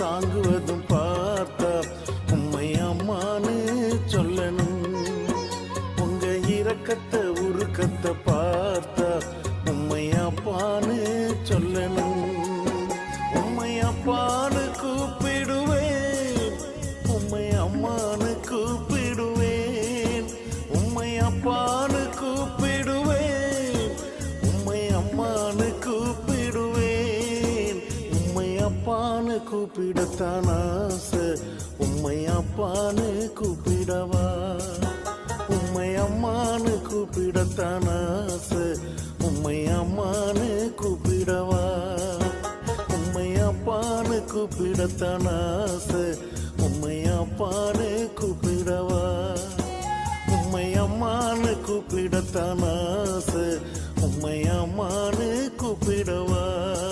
தாங்குவதும் பார்த்தா உம்மை அம்மான்னு சொல்லணும். உங்க இரக்கத்தை உருக்கத்தை பார்த்தா உம்மை அப்பான்னு சொல்லணும். அப்பான்னு கூப்பிடத்தான் ஆசை. உம்மை அப்பான்னு கூப்பிடவா? உம்மை அம்மான்னு கூப்பிடத்தான் ஆசை. உம்மை அம்மான்னு கூப்பிடவா? உம்மை அப்பான்னு கூப்பிடத்தான் ஆசை. உம்மை அப்பான்னு கூப்பிடவா? உம்மை அம்மான்னு கூப்பிடத்தான் ஆசை. உம்மை அம்மான்னு கூப்பிடவா?